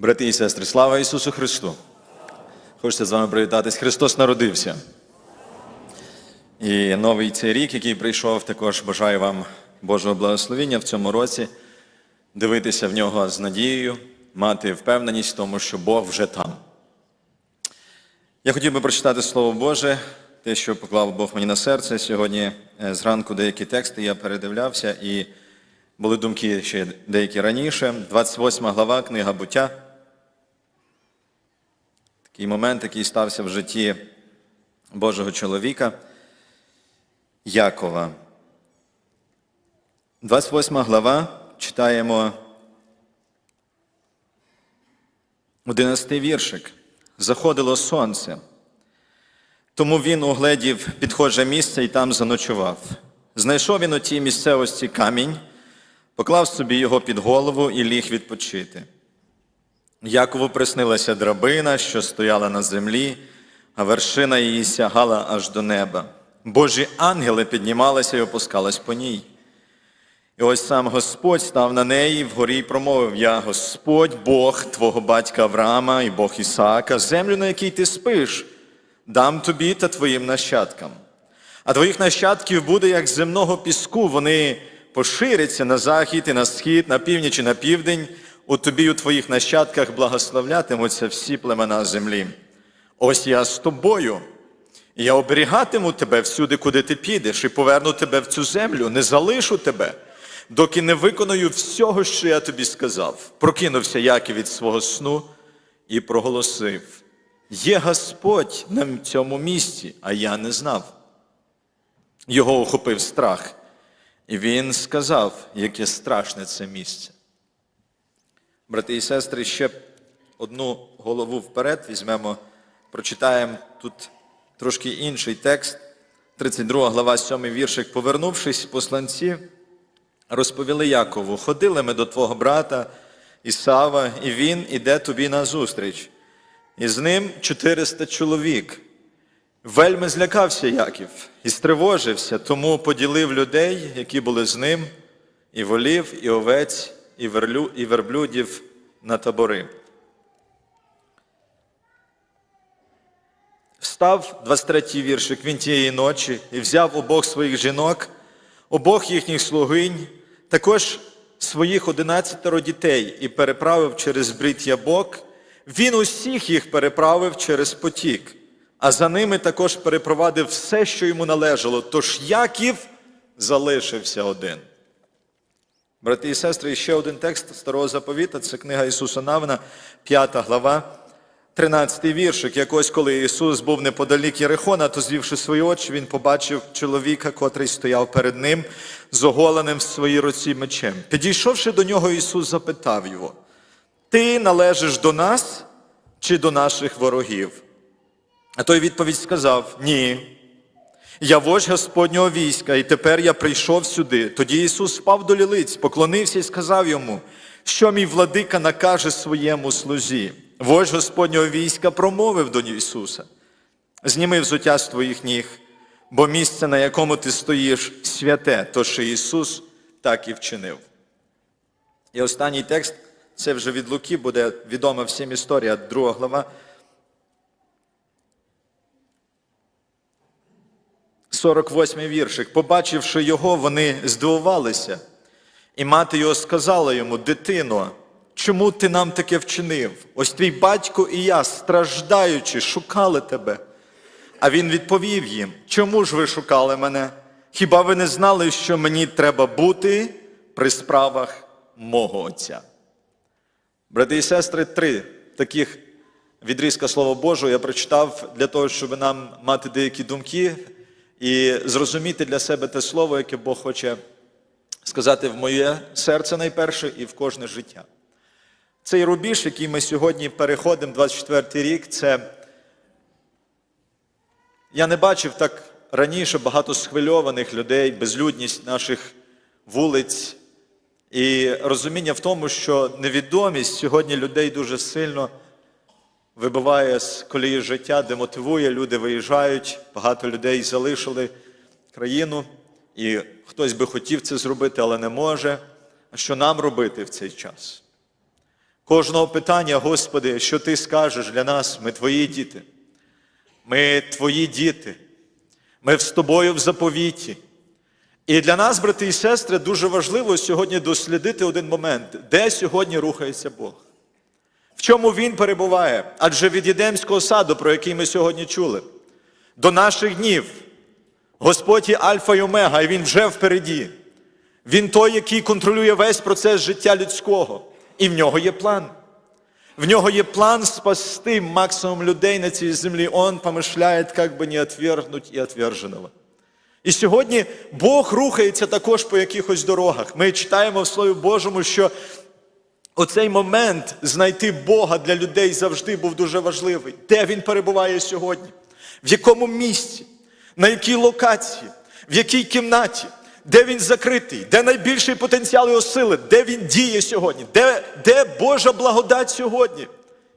Брати і сестри, слава Ісусу Христу! Хочеться з вами привітатись. Христос народився. І новий цей рік, який прийшов, також бажаю вам Божого благословення в цьому році, дивитися в нього з надією, мати впевненість в тому, що Бог вже там. Я хотів би прочитати Слово Боже, те, що поклав Бог мені на серце. Сьогодні е, зранку деякі тексти я передивлявся, і були думки ще деякі раніше. 28 глава, книга буття. Такий момент, який стався в житті Божого чоловіка Якова. 28 глава читаємо 11 віршик. Заходило сонце. Тому він угледів підхоже місце і там заночував. Знайшов він у тій місцевості камінь, поклав собі його під голову і ліг відпочити. Якову приснилася драбина, що стояла на землі, а вершина її сягала аж до неба. Божі ангели піднімалися і опускались по ній. І ось сам Господь став на неї вгорі й промовив: Я Господь, Бог твого батька Авраама і Бог Ісаака, землю, на якій ти спиш, дам тобі та твоїм нащадкам. А твоїх нащадків буде як земного піску, вони поширяться на захід і на схід, на північ і на південь. У тобі у твоїх нащадках благословлятимуться всі племена землі. Ось я з тобою. Я оберігатиму тебе всюди, куди ти підеш, і поверну тебе в цю землю, не залишу тебе, доки не виконую всього, що я тобі сказав. Прокинувся Яків від свого сну і проголосив: Є Господь на цьому місці, а я не знав. Його охопив страх, і він сказав, яке страшне це місце. Брати і сестри, ще одну голову вперед візьмемо, прочитаємо тут трошки інший текст, 32 глава, 7 віршик. Повернувшись, посланці розповіли Якову: ходили ми до твого брата Ісава, і він іде тобі назустріч. І з ним 400 чоловік. Вельми злякався Яків і стривожився, тому поділив людей, які були з ним, і волів, і овець, і, верлю, і верблюдів на табори. Встав 23-й віршик він тієї ночі і взяв обох своїх жінок, обох їхніх слугинь, також своїх одинадцятеро дітей і переправив через брід ябок. Він усіх їх переправив через потік, а за ними також перепровадив все, що йому належало. Тож Яків залишився один. Брати і сестри, ще один текст старого заповіта це книга Ісуса Навина, 5 глава, 13 віршик. Якось, коли Ісус був неподалік Єрихона, то звівши свої очі, він побачив чоловіка, котрий стояв перед ним, з оголеним в своїй руці мечем. Підійшовши до нього, Ісус запитав його: Ти належиш до нас чи до наших ворогів? А той відповідь сказав: Ні. Я вождь Господнього війська, і тепер я прийшов сюди. Тоді Ісус впав до лілиць, поклонився і сказав йому, що мій владика накаже своєму слузі. Вождь Господнього війська промовив до Ісуса: Зніми взуття з твоїх ніг, бо місце, на якому ти стоїш, святе, то що Ісус так і вчинив. І останній текст це вже від Луки, буде відома всім історія, друга глава. 48 віршик. Побачивши його, вони здивувалися. І мати його сказала йому: Дитино, чому ти нам таке вчинив? Ось твій батько і я, страждаючи, шукали тебе. А він відповів їм: Чому ж ви шукали мене? Хіба ви не знали, що мені треба бути при справах мого Отця? Брати і сестри, три таких відрізка Слова Божого я прочитав для того, щоб нам мати деякі думки і зрозуміти для себе те слово, яке Бог хоче сказати в моє серце найперше і в кожне життя. Цей рубіж, який ми сьогодні переходимо, 24 й рік, це я не бачив так раніше багато схвильованих людей, безлюдність наших вулиць. І розуміння в тому, що невідомість сьогодні людей дуже сильно вибиває з колії життя, демотивує, люди виїжджають, багато людей залишили країну, і хтось би хотів це зробити, але не може. А що нам робити в цей час? кожного питання, Господи, що Ти скажеш для нас, ми Твої діти. Ми Твої діти. Ми з тобою в заповіті. І для нас, брати і сестри, дуже важливо сьогодні дослідити один момент, де сьогодні рухається Бог. В чому він перебуває? Адже від Єдемського саду, про який ми сьогодні чули, до наших днів Господь є Альфа і Омега, і Він вже впереді. Він той, який контролює весь процес життя людського. І в нього є план. В нього є план спасти максимум людей на цій землі. Он помишляє, як би не отвергнуть і отверженого. І сьогодні Бог рухається також по якихось дорогах. Ми читаємо в Слові Божому, що оцей момент знайти Бога для людей завжди був дуже важливий. Де він перебуває сьогодні? В якому місці? На якій локації? В якій кімнаті? Де він закритий? Де найбільший потенціал його сили? Де він діє сьогодні? Де, де Божа благодать сьогодні?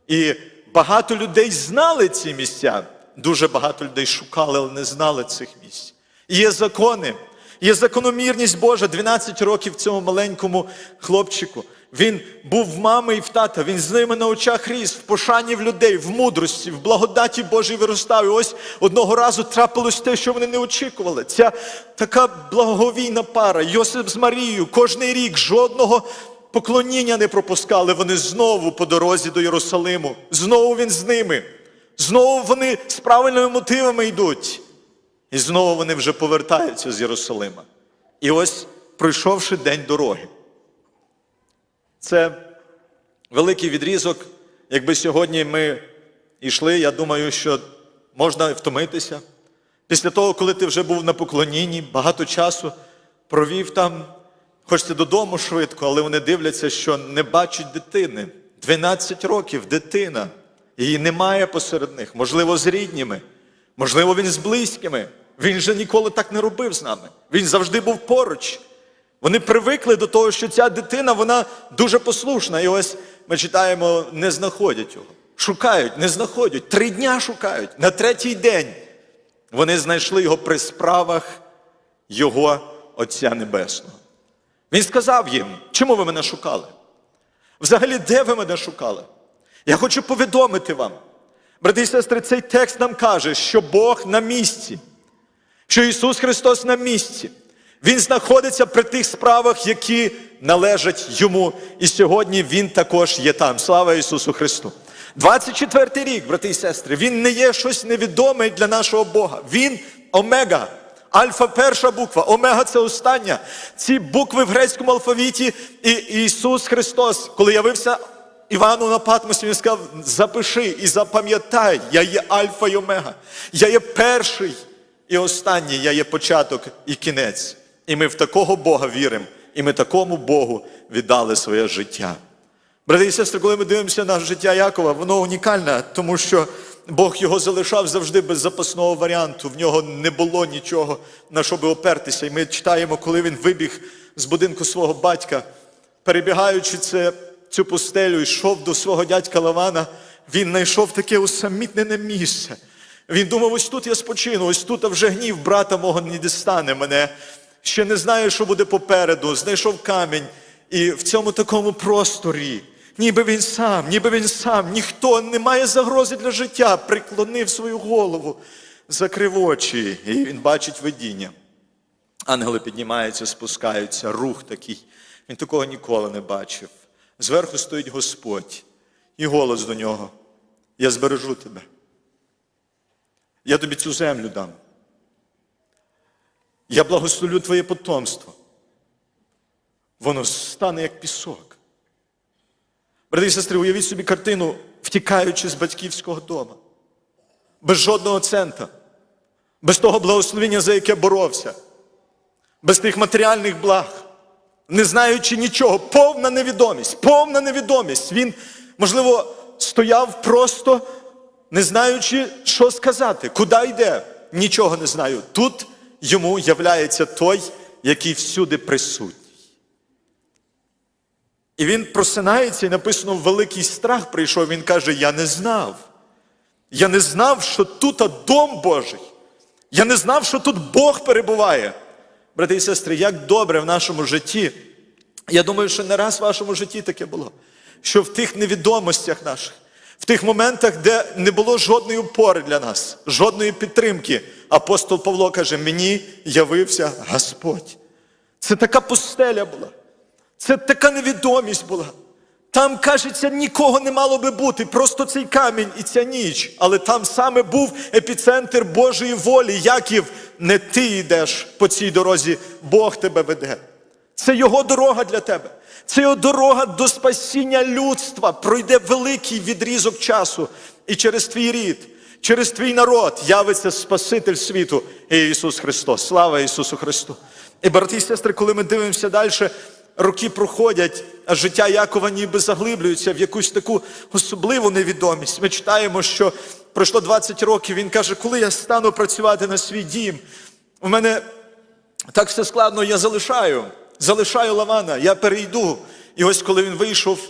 І багато людей знали ці місця. Дуже багато людей шукали, але не знали цих місць. Є закони, є закономірність Божа. 12 років цьому маленькому хлопчику. Він був в мами і в тата, він з ними на очах ріс, в пошані в людей, в мудрості, в благодаті Божій виростав. І ось одного разу трапилось те, що вони не очікували. Ця така благовійна пара, Йосип з Марією, кожний рік жодного поклоніння не пропускали. Вони знову по дорозі до Єрусалиму. Знову він з ними. Знову вони з правильними мотивами йдуть. І знову вони вже повертаються з Єрусалима. І ось, пройшовши день дороги. Це великий відрізок. Якби сьогодні ми йшли, я думаю, що можна втомитися. Після того, коли ти вже був на поклонінні, багато часу провів там, хочеться додому швидко, але вони дивляться, що не бачать дитини. 12 років дитина. Її немає посеред них, можливо, з рідніми, можливо, він з близькими. Він же ніколи так не робив з нами. Він завжди був поруч. Вони привикли до того, що ця дитина вона дуже послушна. І ось ми читаємо, не знаходять його. Шукають, не знаходять. Три дня шукають. На третій день вони знайшли його при справах його Отця Небесного. Він сказав їм, чому ви мене шукали? Взагалі, де ви мене шукали? Я хочу повідомити вам, брати і сестри, цей текст нам каже, що Бог на місці, що Ісус Христос на місці. Він знаходиться при тих справах, які належать йому. І сьогодні Він також є там. Слава Ісусу Христу! 24 рік, брати і сестри, він не є щось невідоме для нашого Бога. Він омега. Альфа перша буква, омега це остання. Ці букви в грецькому алфавіті. І Ісус Христос, коли явився Івану на Патмосі, він сказав: запиши і запам'ятай, я є Альфа і Омега. Я є перший і останній, я є початок і кінець. І ми в такого Бога віримо, і ми такому Богу віддали своє життя. Брати і сестри, коли ми дивимося на життя Якова, воно унікальне, тому що Бог його залишав завжди без запасного варіанту. В нього не було нічого, на що би опертися. І ми читаємо, коли він вибіг з будинку свого батька, перебігаючи це, цю пустелю, йшов до свого дядька Лавана, він знайшов таке усамітнене місце. Він думав, ось тут я спочину, ось тут вже гнів брата мого не дістане мене. Ще не знаю, що буде попереду. Знайшов камінь. І в цьому такому просторі, ніби він сам, ніби він сам, ніхто не має загрози для життя, приклонив свою голову, закрив очі, і він бачить видіння. Ангели піднімаються, спускаються, рух такий. Він такого ніколи не бачив. Зверху стоїть Господь, і голос до нього: Я збережу тебе. Я тобі цю землю дам. Я благословлю твоє потомство. Воно стане як пісок. Брати і сестри, уявіть собі картину, втікаючи з батьківського дому, без жодного цента, без того благословення, за яке боровся, без тих матеріальних благ, не знаючи нічого, повна невідомість, повна невідомість. Він, можливо, стояв просто, не знаючи, що сказати, куди йде. Нічого не знаю. Тут йому являється той, який всюди присутній. І він просинається, і написано, великий страх прийшов. Він каже: Я не знав. Я не знав, що тут дом Божий. Я не знав, що тут Бог перебуває. Брати і сестри, як добре в нашому житті Я думаю, що не раз в вашому житті таке було, що в тих невідомостях наших, в тих моментах, де не було жодної опори для нас, жодної підтримки, апостол Павло каже: мені явився Господь. Це така пустеля була, це така невідомість була. Там, кажеться, нікого не мало би бути, просто цей камінь і ця ніч. Але там саме був епіцентр Божої волі. Яків, не ти йдеш по цій дорозі, Бог тебе веде. Це його дорога для тебе. Це його дорога до спасіння людства. Пройде великий відрізок часу. І через твій рід, через твій народ явиться Спаситель світу Ісус Христос. Слава Ісусу Христу! І брати і сестри, коли ми дивимося далі, роки проходять, а життя Якова ніби заглиблюється в якусь таку особливу невідомість. Ми читаємо, що пройшло 20 років. Він каже, коли я стану працювати на свій дім, у мене так все складно, я залишаю. Залишаю Лавана, я перейду. І ось коли він вийшов,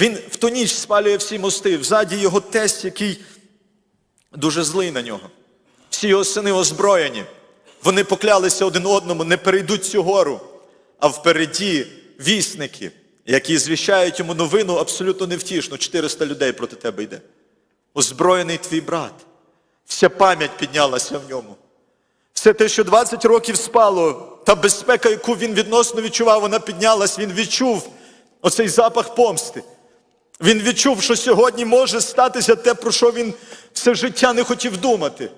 він в ту ніч спалює всі мости. Взаді його тесть, який дуже злий на нього. Всі його сини озброєні. Вони поклялися один одному, не перейдуть цю гору. А впереді вісники, які звіщають йому новину абсолютно невтішну. 400 людей проти тебе йде. Озброєний твій брат. Вся пам'ять піднялася в ньому. Все те, що 20 років спало, та безпека, яку він відносно відчував, вона піднялась, він відчув оцей запах помсти. Він відчув, що сьогодні може статися те, про що він все життя не хотів думати.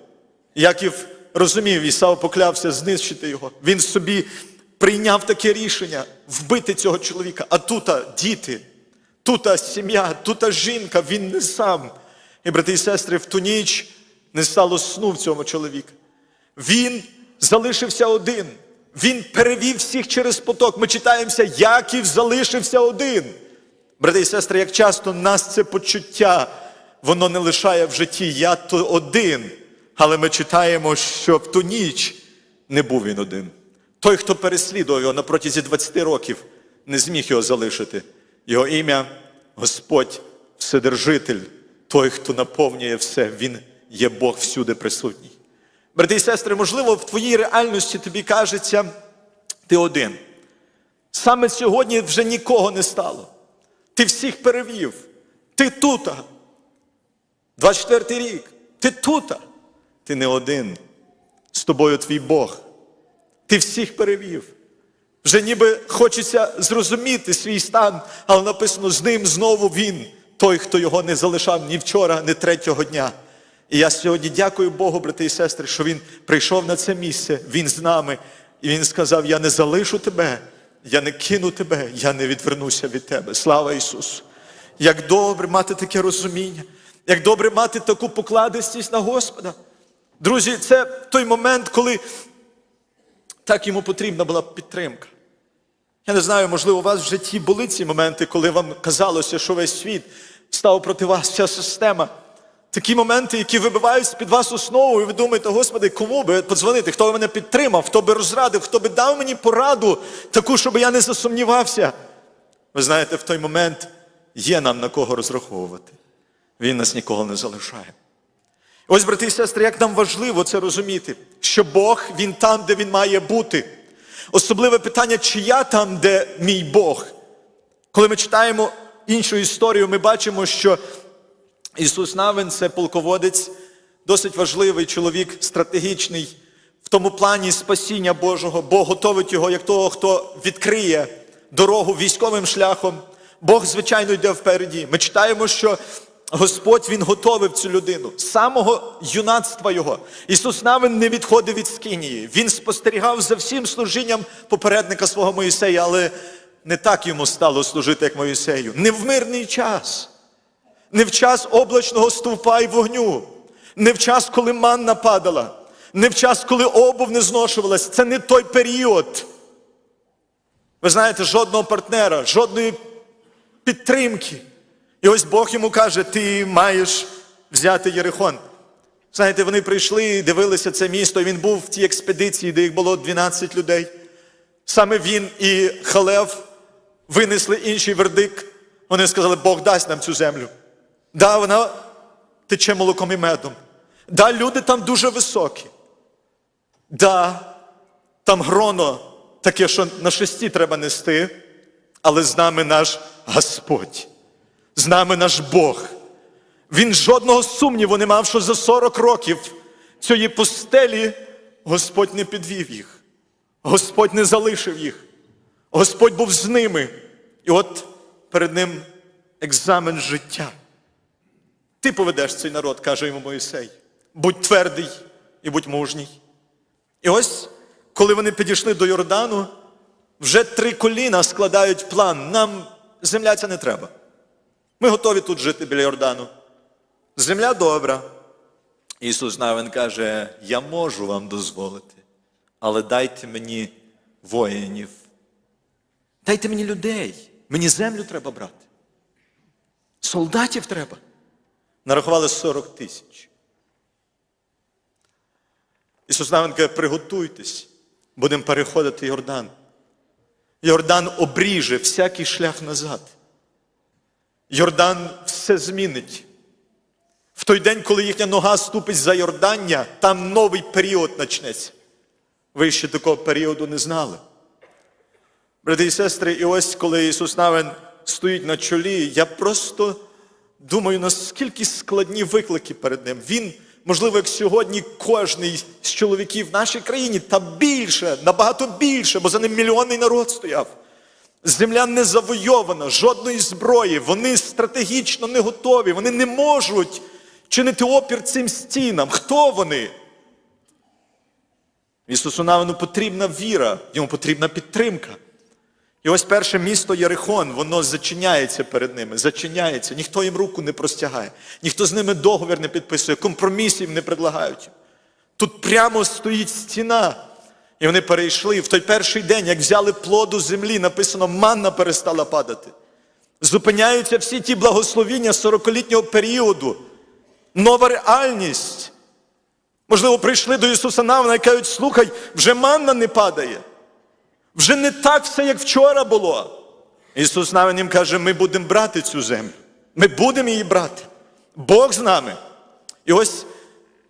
Яків розумів, Ісав поклявся знищити його. Він собі прийняв таке рішення вбити цього чоловіка. А тута діти, тута сім'я, тута жінка, він не сам. І брати і сестри, в ту ніч не стало сну в цьому чоловіка. Він залишився один. Він перевів всіх через поток. Ми читаємося, Яків залишився один. Брати і сестри, як часто нас це почуття, воно не лишає в житті я то один. Але ми читаємо, що в ту ніч не був він один. Той, хто переслідував його на протязі 20 років, не зміг його залишити. Його ім'я Господь, Вседержитель, той, хто наповнює все, Він є Бог всюди присутній. Брати і сестри, можливо, в твоїй реальності тобі кажеться, ти один. Саме сьогодні вже нікого не стало. Ти всіх перевів. Ти тута. 24 рік. Ти тута. Ти не один. З тобою твій Бог. Ти всіх перевів. Вже ніби хочеться зрозуміти свій стан, але написано з ним знову він, той, хто його не залишав ні вчора, ні третього дня. І я сьогодні дякую Богу, брати і сестри, що Він прийшов на це місце, Він з нами, і Він сказав: Я не залишу тебе, я не кину тебе, я не відвернуся від тебе. Слава Ісусу! Як добре мати таке розуміння, як добре мати таку покладистість на Господа. Друзі, це той момент, коли так йому потрібна була підтримка. Я не знаю, можливо, у вас в житті були ці моменти, коли вам казалося, що весь світ став проти вас, вся система. Такі моменти, які вибивають з-під вас основу, і ви думаєте, Господи, кому би подзвонити, хто би мене підтримав, хто би розрадив, хто би дав мені пораду, таку, щоб я не засумнівався. Ви знаєте, в той момент є нам на кого розраховувати. Він нас ніколи не залишає. Ось, брати і сестри, як нам важливо це розуміти, що Бог, Він там, де Він має бути. Особливе питання, чи я там, де мій Бог. Коли ми читаємо іншу історію, ми бачимо, що Ісус Навин це полководець, досить важливий чоловік, стратегічний в тому плані спасіння Божого. Бог готовить його як того, хто відкриє дорогу військовим шляхом. Бог, звичайно, йде впереді. Ми читаємо, що Господь Він готовив цю людину з самого юнацтва його. Ісус Навин не відходив від Скинії. Він спостерігав за всім служінням попередника свого Моїсея, але не так йому стало служити, як Моїсею. Не в мирний час не в час облачного стовпа і вогню, не в час, коли манна падала, не в час, коли обув не зношувалась. Це не той період. Ви знаєте, жодного партнера, жодної підтримки. І ось Бог йому каже: ти маєш взяти Єрихон. Знаєте, вони прийшли дивилися це місто, і він був в тій експедиції, де їх було 12 людей. Саме він і Халев винесли інший вердикт. Вони сказали, Бог дасть нам цю землю. Да, вона тече молоком і медом. Да, люди там дуже високі. Да, там гроно таке, що на шесті треба нести. Але з нами наш Господь, з нами наш Бог. Він жодного сумніву не мав, що за 40 років цієї пустелі Господь не підвів їх, Господь не залишив їх, Господь був з ними. І от перед ним екзамен життя. Ти поведеш цей народ, каже йому Моїсей. Будь твердий і будь мужній. І ось, коли вони підійшли до Йордану, вже три коліна складають план. Нам земля ця не треба. Ми готові тут жити біля Йордану. Земля добра. Ісус Навин каже: Я можу вам дозволити, але дайте мені воїнів. Дайте мені людей. Мені землю треба брати. Солдатів треба. Нарахували 40 тисяч. Ісус Навин каже, приготуйтесь, будемо переходити Йордан. Йордан обріже всякий шлях назад. Йордан все змінить. В той день, коли їхня нога ступить за Йордання, там новий період почнеться. Ви ще такого періоду не знали. Брати і сестри, і ось коли Ісус Навин стоїть на чолі, я просто думаю, наскільки складні виклики перед ним. Він, можливо, як сьогодні, кожний з чоловіків в нашій країні, та більше, набагато більше, бо за ним мільйонний народ стояв. Земля не завойована, жодної зброї, вони стратегічно не готові, вони не можуть чинити опір цим стінам. Хто вони? Ісусу Навину потрібна віра, йому потрібна підтримка. І ось перше місто Єрихон, воно зачиняється перед ними, зачиняється, ніхто їм руку не простягає, ніхто з ними договір не підписує, компромісів не предлагають. Тут прямо стоїть стіна. І вони перейшли в той перший день, як взяли плоду землі, написано, манна перестала падати. Зупиняються всі ті благословіння 40-літнього періоду, нова реальність. Можливо, прийшли до Ісуса Навина і кажуть, слухай, вже манна не падає. Вже не так все, як вчора було. Ісус Навин їм каже, ми будемо брати цю землю. Ми будемо її брати. Бог з нами. І ось,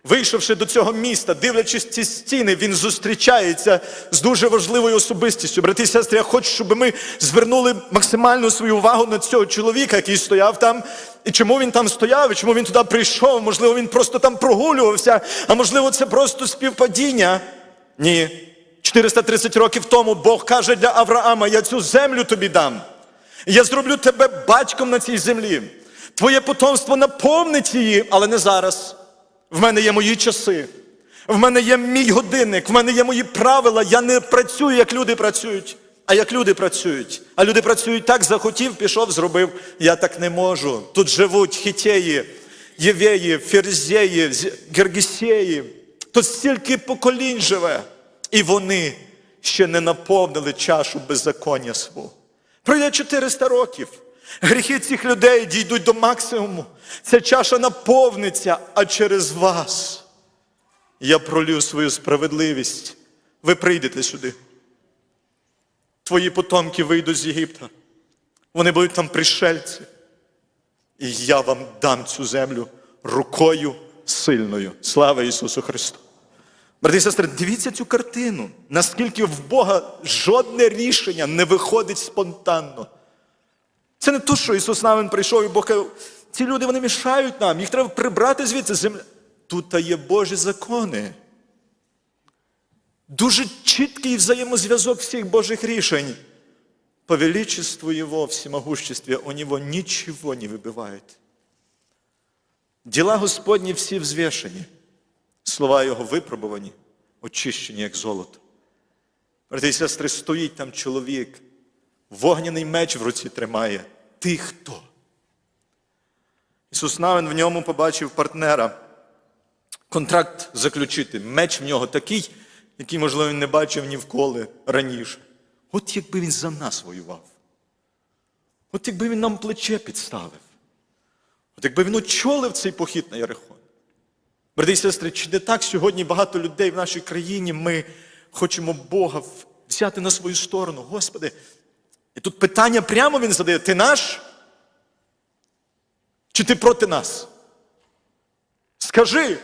вийшовши до цього міста, дивлячись ці стіни, він зустрічається з дуже важливою особистістю. Брати і сестри, я хочу, щоб ми звернули максимальну свою увагу на цього чоловіка, який стояв там. І чому він там стояв, і чому він туди прийшов? Можливо, він просто там прогулювався, а можливо, це просто співпадіння. Ні. 430 років тому Бог каже для Авраама: я цю землю тобі дам. Я зроблю тебе батьком на цій землі. Твоє потомство наповнить її, але не зараз. В мене є мої часи. В мене є мій годинник, в мене є мої правила. Я не працюю, як люди працюють, а як люди працюють. А люди працюють так, захотів, пішов, зробив. Я так не можу. Тут живуть хітеї, євеї, ферзеї, з- гергісеї. Тут стільки поколінь живе. І вони ще не наповнили чашу беззаконня свого. Пройде 400 років. Гріхи цих людей дійдуть до максимуму. Ця чаша наповниться, а через вас я пролю свою справедливість. Ви прийдете сюди. Твої потомки вийдуть з Єгипта. Вони будуть там пришельці. І я вам дам цю землю рукою сильною. Слава Ісусу Христу! Брати і сестри, дивіться цю картину, наскільки в Бога жодне рішення не виходить спонтанно. Це не то, що Ісус Навин прийшов і Бог каже, ці люди вони мішають нам, їх треба прибрати звідси земля. Тут є Божі закони. Дуже чіткий взаємозв'язок всіх Божих рішень. По величеству Его, всемогуществе, у Него ничего не вибивають. Діла Господні всі взвішені. Слова його випробувані, очищені, як золото. Брати і сестри, стоїть там чоловік, вогняний меч в руці тримає. Ти хто? Ісус Навин в ньому побачив партнера. Контракт заключити. Меч в нього такий, який, можливо, він не бачив ні вколи раніше. От якби він за нас воював. От якби він нам плече підставив. От якби він очолив цей похід на Ярихон. Брати і сестри, чи не так сьогодні багато людей в нашій країні ми хочемо Бога взяти на свою сторону? Господи, і тут питання прямо він задає: ти наш? Чи ти проти нас? Скажи.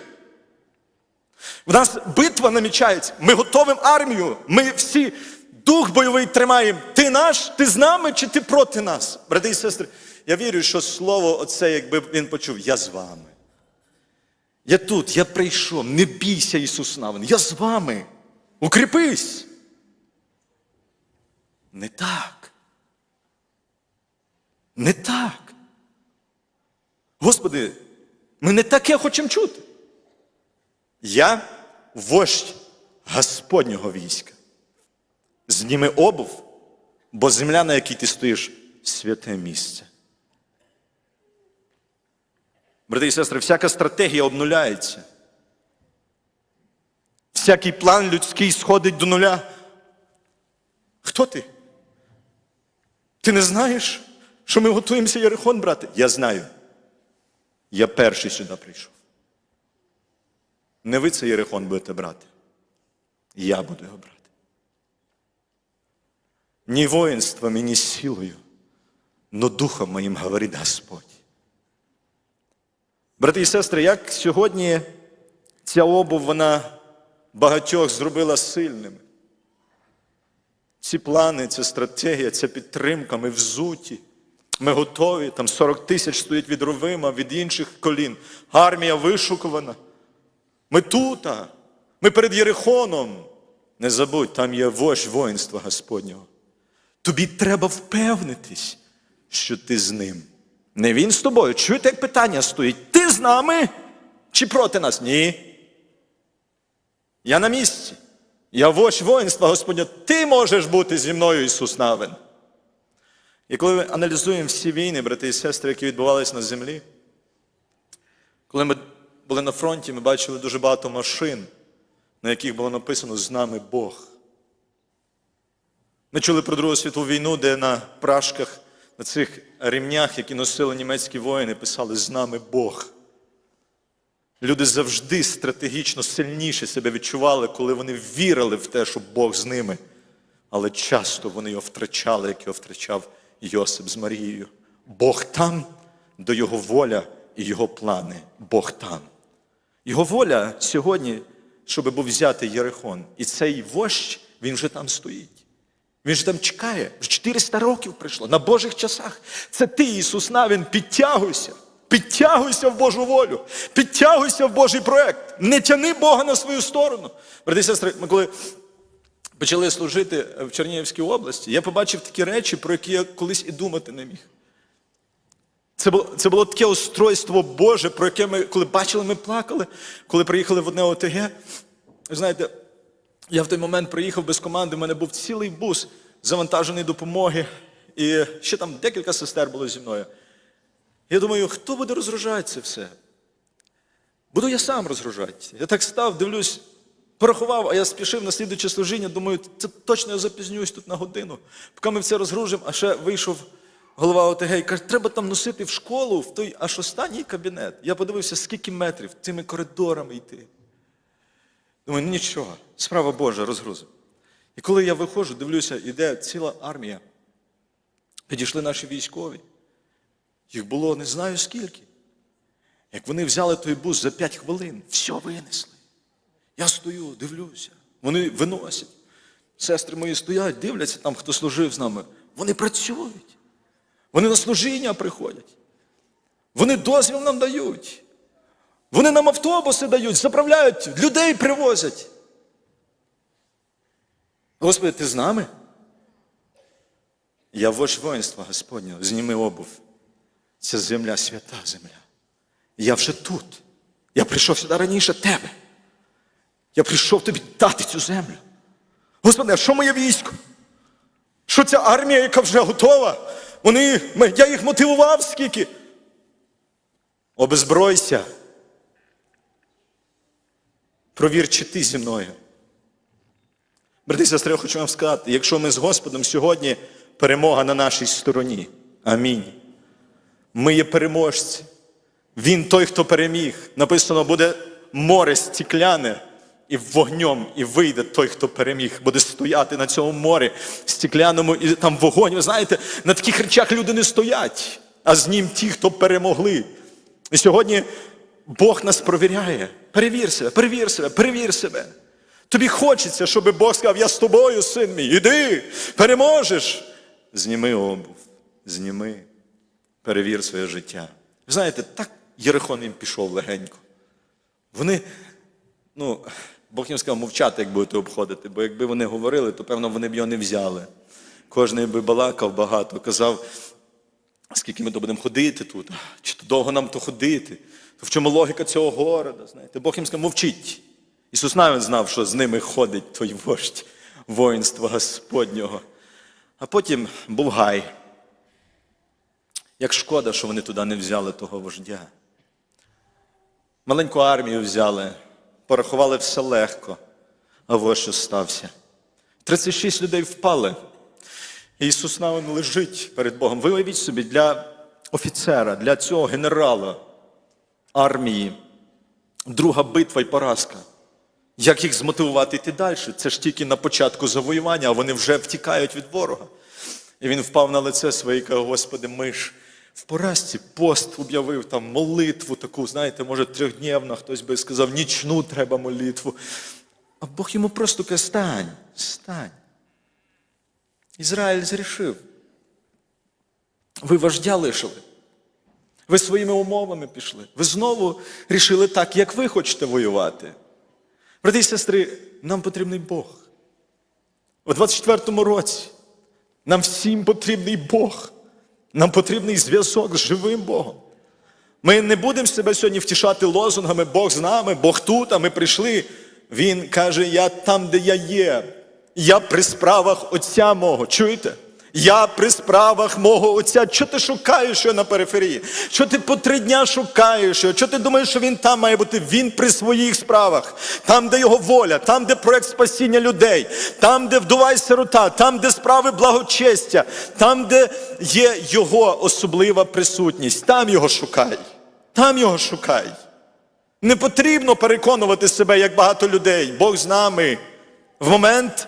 В нас битва намічається. Ми готовимо армію. Ми всі дух бойовий тримаємо. Ти наш, ти з нами чи ти проти нас? Брати і сестри, я вірю, що слово оце, якби він почув, я з вами. Я тут, я прийшов, не бійся, Ісус Навин, я з вами. Укріпись. Не так. Не так. Господи, ми не таке хочемо чути. Я вождь Господнього війська. Зніми обув, бо земля, на якій ти стоїш, святе місце. Брати і сестри, всяка стратегія обнуляється. Всякий план людський сходить до нуля. Хто ти? Ти не знаєш, що ми готуємося Єрихон брати? Я знаю. Я перший сюди прийшов. Не ви цей Єрихон будете брати. Я буду його брати. Ні воїнством і ні силою, но духом моїм говорить Господь. Брати і сестри, як сьогодні ця обув, вона багатьох зробила сильними. Ці плани, ця стратегія, ця підтримка, ми взуті. Ми готові, там 40 тисяч стоїть від Ровима, від інших колін. Армія вишукувана. Ми тут, ми перед Єрихоном. Не забудь, там є вождь воїнства Господнього. Тобі треба впевнитись, що ти з ним. Не він з тобою. Чуєте, як питання стоїть? Ти з нами чи проти нас? Ні. Я на місці. Я вождь воїнства Господня. Ти можеш бути зі мною, Ісус Навин. І коли ми аналізуємо всі війни, брати і сестри, які відбувалися на землі, коли ми були на фронті, ми бачили дуже багато машин, на яких було написано з нами Бог. Ми чули про Другу світову війну, де на прашках, на цих ремнях, які носили німецькі воїни, писали з нами Бог. Люди завжди стратегічно сильніше себе відчували, коли вони вірили в те, що Бог з ними. Але часто вони його втрачали, як його втрачав Йосип з Марією. Бог там, до його воля і його плани. Бог там. Його воля сьогодні, щоб був взятий Єрихон. І цей вождь, він вже там стоїть. Він ж там чекає. Вже 400 років прийшло на Божих часах. Це ти, Ісус Навін, підтягуйся. Підтягуйся в Божу волю, підтягуйся в Божий проект. Не тяни Бога на свою сторону. Брати сестри, ми коли почали служити в Чернігівській області, я побачив такі речі, про які я колись і думати не міг. Це було, це було таке устройство Боже, про яке ми, коли бачили, ми плакали, коли приїхали в одне ОТГ. Знаєте, я в той момент приїхав без команди, в мене був цілий бус завантажений допомоги, і ще там декілька сестер було зі мною. Я думаю, хто буде розгружати це все? Буду я сам розгружати. Я так став, дивлюсь, порахував, а я спішив на слідуче служіння, думаю, це точно я запізнююсь тут на годину. Поки ми все розгружимо, а ще вийшов голова ОТГ і каже, треба там носити в школу, в той аж останній кабінет. Я подивився, скільки метрів цими коридорами йти. Думаю, ну нічого, справа Божа, розгрузив. І коли я виходжу, дивлюся, іде ціла армія. Підійшли наші військові. Їх було не знаю скільки. Як вони взяли той бус за 5 хвилин, все винесли. Я стою, дивлюся. Вони виносять. Сестри мої стоять, дивляться там, хто служив з нами. Вони працюють. Вони на служіння приходять. Вони дозвіл нам дають. Вони нам автобуси дають, заправляють, людей привозять. Господи, ти з нами? Я вождь воїнства Господнього, зніми обув. Це земля свята земля. Я вже тут. Я прийшов сюди раніше тебе. Я прийшов тобі дати цю землю. Господи, а що моє військо? Що ця армія, яка вже готова? Вони, я їх мотивував скільки. Обезбройся. Провір, ти зі мною. Брати і сестри, я хочу вам сказати, якщо ми з Господом сьогодні перемога на нашій стороні. Амінь. Ми є переможці. Він той, хто переміг. Написано, буде море стікляне і вогнем, і вийде той, хто переміг, буде стояти на цьому морі стікляному, і там вогонь. Ви знаєте, на таких речах люди не стоять, а з ним ті, хто перемогли. І сьогодні Бог нас провіряє. Перевір себе, перевір себе, перевір себе. Тобі хочеться, щоб Бог сказав, я з тобою, син мій, іди, переможеш. Зніми обув, зніми, перевір своє життя. Ви знаєте, так Єрихон їм пішов легенько. Вони, ну, Бог їм сказав, мовчати, як будете обходити, бо якби вони говорили, то певно вони б його не взяли. Кожний би балакав багато, казав, скільки ми будемо ходити тут, чи то довго нам то ходити, то в чому логіка цього города, знаєте. Бог їм сказав, мовчіть. Ісус навіть знав, що з ними ходить той вождь воїнства Господнього. А потім був гай. Як шкода, що вони туди не взяли того вождя. Маленьку армію взяли, порахували все легко, а що стався. 36 людей впали. Ісус навин лежить перед Богом. Ви уявіть собі, для офіцера, для цього генерала армії, друга битва і поразка. Як їх змотивувати йти далі? Це ж тільки на початку завоювання, а вони вже втікають від ворога. І він впав на лице своє і каже, Господи, ми ж в поразці пост об'явив там молитву таку, знаєте, може, трьохдневна, хтось би сказав, нічну треба молитву. А Бог йому просто каже, стань, стань. Ізраїль зрішив. Ви вождя лишили. Ви своїми умовами пішли. Ви знову рішили так, як ви хочете воювати. Брати і сестри, нам потрібний Бог. У 24-му році нам всім потрібний Бог. Нам потрібний зв'язок з живим Богом. Ми не будемо себе сьогодні втішати лозунгами Бог з нами, Бог тут, а ми прийшли. Він каже: Я там, де я є. Я при справах Отця мого. Чуєте? Я при справах мого Отця. Що ти шукаєш його на периферії? Що ти по три дня шукаєш його? Що ти думаєш, що він там має бути? Він при своїх справах, там, де його воля, там, де проект спасіння людей, там, де вдова й сирота, там, де справи благочестя, там, де є його особлива присутність. Там його шукай. Там його шукай. Не потрібно переконувати себе, як багато людей. Бог з нами. В момент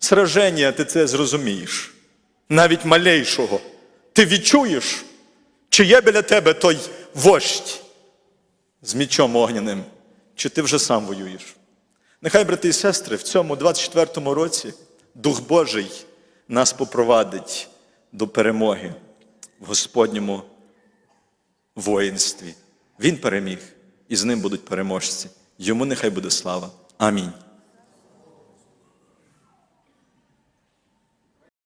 сраження ти це зрозумієш. Навіть малейшого. Ти відчуєш, чи є біля тебе той вождь з мічом огняним, чи ти вже сам воюєш. Нехай, брати і сестри, в цьому 24-му році Дух Божий нас попровадить до перемоги в Господньому воїнстві. Він переміг, і з ним будуть переможці. Йому нехай буде слава. Амінь.